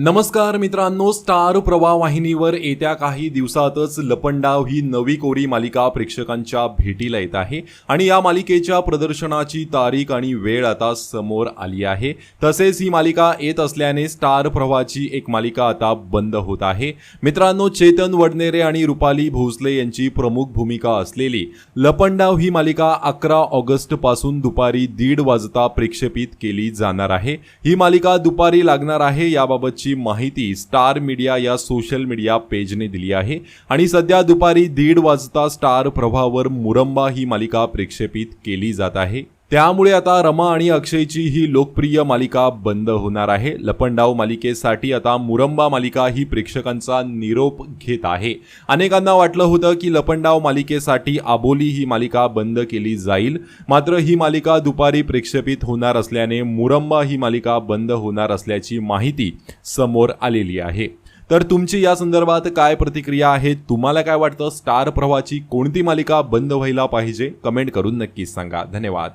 नमस्कार मित्रांनो स्टार प्रवाह वाहिनीवर येत्या काही दिवसातच लपंडाव ही नवी कोरी मालिका प्रेक्षकांच्या भेटीला येत आहे. आणि या मालिकेच्या प्रदर्शनाची तारीख आणि वेळ आता समोर आली आहे. तसेच ही मालिका येत असल्याने स्टार प्रवाहाची एक मालिका आता बंद होत आहे. मित्रांनो चेतन वडनेरे आणि रुपाली भोसले यांची प्रमुख भूमिका असलेली लपंडाव ही मालिका अकरा ऑगस्टपासून दुपारी दीड वाजता प्रेक्षेपित केली जाणार आहे. ही मालिका दुपारी लागणार आहे याबाबतची माहिती स्टार मीडिया या सोशल मीडिया पेजने दिली आहे. आणि सध्या दुपारी दीड वाजता स्टार प्रभावर मुरंबा ही मालिका प्रक्षेपित केली जात आहे. त्यामुळे आता रमा आणि अक्षयची ही लोकप्रिय मालिका बंद होणार आहे. लपंडाव मालिकेसाठी आता मुरंबा मालिका ही प्रेक्षकांचा निरोप घेत आहे. अनेकांना वाटलं होतं की लपंडाव मालिकेसाठी आबोली ही मालिका बंद केली जाईल. मात्र ही मालिका दुपारी प्रेक्षेपित होणार असल्याने मुरंबा ही मालिका बंद होणार असल्याची माहिती समोर आलेली आहे. तर तुमची या संदर्भात काय प्रतिक्रिया आहे? तुम्हाला काय वाटतं? स्टार प्रवाहाची कोणती मालिका बंद व्हायला पाहिजे? कमेंट करून नक्कीच सांगा. धन्यवाद.